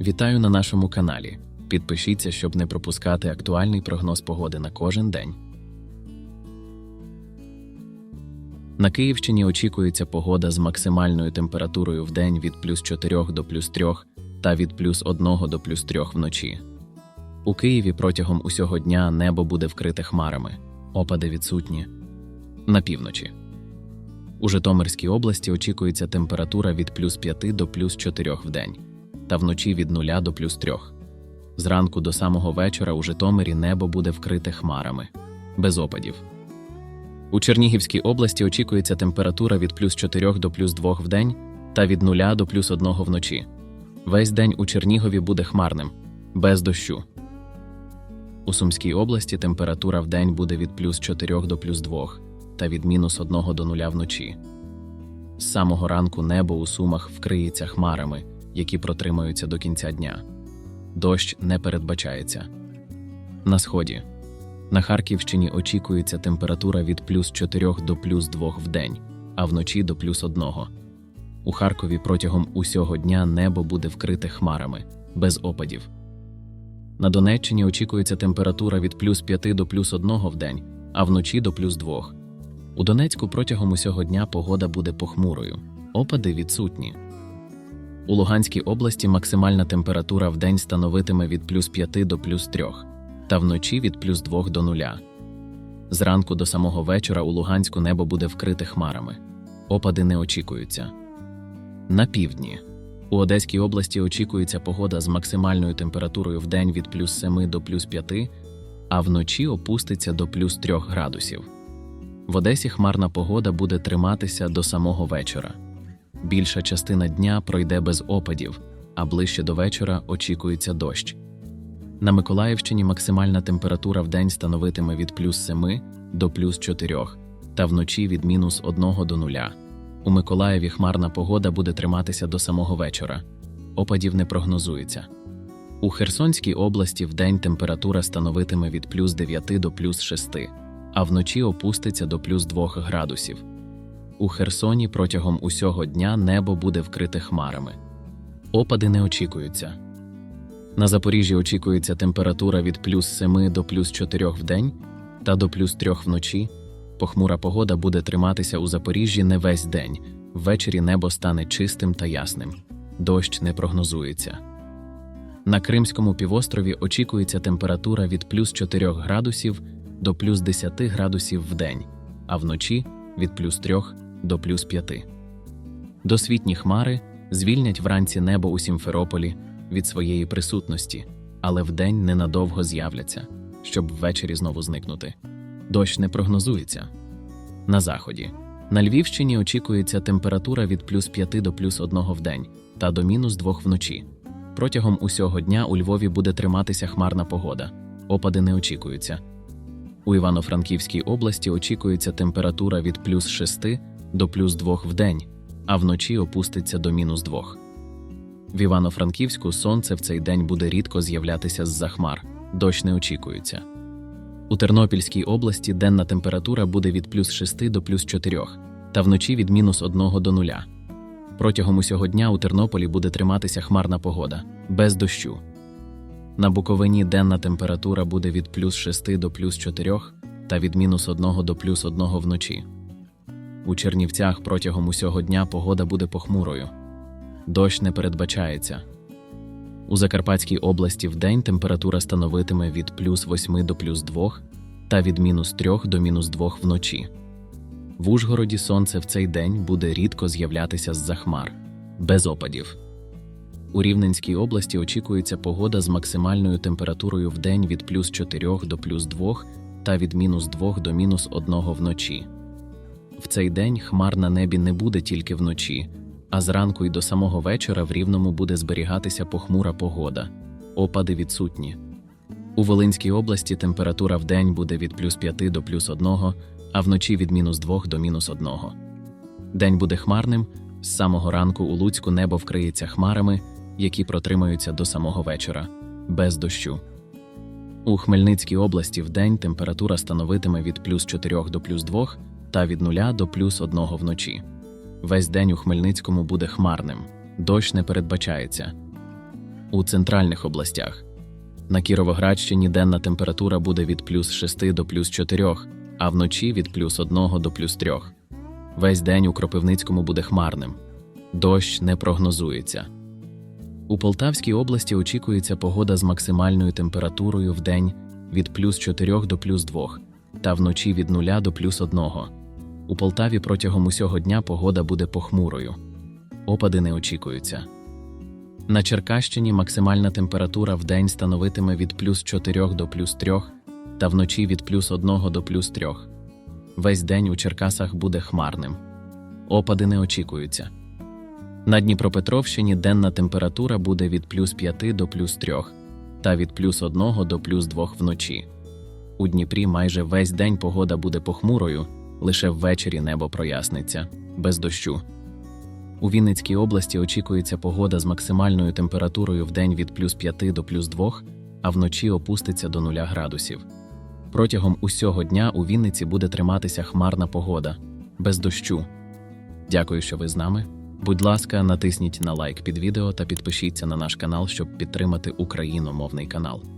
Вітаю на нашому каналі. Підпишіться, щоб не пропускати актуальний прогноз погоди на кожен день. На Київщині очікується погода з максимальною температурою в день від плюс 4 до плюс 3 та від плюс 1 до плюс 3 вночі. У Києві протягом усього дня небо буде вкрите хмарами, опади відсутні. На півночі. У Житомирській області очікується температура від плюс 5 до плюс 4 в день та вночі від 0 до плюс 3. Зранку до самого вечора у Житомирі небо буде вкрите хмарами, без опадів. У Чернігівській області очікується температура від плюс 4 до плюс 2 в день та від 0 до плюс 1 вночі. Весь день у Чернігові буде хмарним, без дощу. У Сумській області температура в день буде від плюс 4 до плюс 2 та від мінус 1 до 0 вночі. З самого ранку небо у Сумах вкриється хмарами, які протримаються до кінця дня. Дощ не передбачається. На сході. На Харківщині очікується температура від плюс 4 до плюс 2 в день, а вночі до плюс 1. У Харкові протягом усього дня небо буде вкрите хмарами, без опадів. На Донеччині очікується температура від плюс 5 до плюс 1 в день, а вночі до плюс 2. У Донецьку протягом усього дня погода буде похмурою, опади відсутні. У Луганській області максимальна температура в день становитиме від плюс 5 до плюс 3, та вночі від плюс 2 до 0. Зранку до самого вечора у Луганську небо буде вкрите хмарами. Опади не очікуються. На півдні. У Одеській області очікується погода з максимальною температурою в день від плюс 7 до плюс 5, а вночі опуститься до плюс 3 градусів. В Одесі хмарна погода буде триматися до самого вечора. Більша частина дня пройде без опадів, а ближче до вечора очікується дощ. На Миколаївщині максимальна температура в день становитиме від плюс 7 до плюс 4, та вночі від мінус 1 до 0. У Миколаєві хмарна погода буде триматися до самого вечора. Опадів не прогнозується. У Херсонській області в день температура становитиме від плюс 9 до плюс 6, а вночі опуститься до плюс 2 градусів. У Херсоні протягом усього дня небо буде вкрите хмарами. Опади не очікуються. На Запоріжжі очікується температура від плюс 7 до плюс 4 в день та до плюс 3 вночі. Похмура погода буде триматися у Запоріжжі не весь день. Ввечері небо стане чистим та ясним. Дощ не прогнозується. На Кримському півострові очікується температура від плюс 4 градусів до плюс 10 градусів в день, а вночі від плюс 3 до плюс 5. Досвітні хмари звільнять вранці небо у Сімферополі від своєї присутності, але вдень ненадовго з'являться, щоб ввечері знову зникнути. Дощ не прогнозується. На заході. На Львівщині очікується температура від плюс 5 до плюс 1 в день та до мінус 2 вночі. Протягом усього дня у Львові буде триматися хмарна погода. Опади не очікуються. У Івано-Франківській області очікується температура від плюс 6 до плюс 2 в день, а вночі опуститься до мінус 2. В Івано-Франківську сонце в цей день буде рідко з'являтися з-за хмар, дощ не очікується. У Тернопільській області денна температура буде від плюс 6 до плюс 4, та вночі від мінус 1 до 0. Протягом усього дня у Тернополі буде триматися хмарна погода, без дощу. На Буковині денна температура буде від плюс 6 до плюс 4 та від мінус 1 до плюс 1 вночі. У Чернівцях протягом усього дня погода буде похмурою. Дощ не передбачається. У Закарпатській області вдень температура становитиме від плюс 8 до плюс 2 та від мінус 3 до мінус 2 вночі. В Ужгороді сонце в цей день буде рідко з'являтися з-за хмар, без опадів. У Рівненській області очікується погода з максимальною температурою в день від плюс 4 до плюс 2 та від мінус 2 до мінус 1 вночі. В цей день хмар на небі не буде тільки вночі, а зранку й до самого вечора в Рівному буде зберігатися похмура погода, опади відсутні. У Волинській області температура в день буде від плюс 5 до плюс 1, а вночі від мінус 2 до мінус 1. День буде хмарним, з самого ранку у Луцьку небо вкриється хмарами, які протримаються до самого вечора, без дощу. У Хмельницькій області в день температура становитиме від плюс 4 до плюс 2 та від 0 до плюс 1 вночі. Весь день у Хмельницькому буде хмарним, дощ не передбачається. У центральних областях на Кіровоградщині денна температура буде від плюс 6 до плюс 4, а вночі від плюс 1 до плюс 3. Весь день у Кропивницькому буде хмарним. Дощ не прогнозується. У Полтавській області очікується погода з максимальною температурою в день від плюс 4 до плюс 2, та вночі від 0 до плюс 1. У Полтаві протягом усього дня погода буде похмурою. Опади не очікуються. На Черкащині максимальна температура в день становитиме від плюс 4 до плюс 3, та вночі від плюс 1 до плюс 3. Весь день у Черкасах буде хмарним. Опади не очікуються. На Дніпропетровщині денна температура буде від плюс 5 до плюс 3, та від плюс 1 до плюс 2 вночі. У Дніпрі майже весь день погода буде похмурою, лише ввечері небо проясниться, без дощу. У Вінницькій області очікується погода з максимальною температурою в день від плюс 5 до плюс 2, а вночі опуститься до 0 градусів. Протягом усього дня у Вінниці буде триматися хмарна погода, без дощу. Дякую, що ви з нами. Будь ласка, натисніть на лайк під відео та підпишіться на наш канал, щоб підтримати україномовний канал.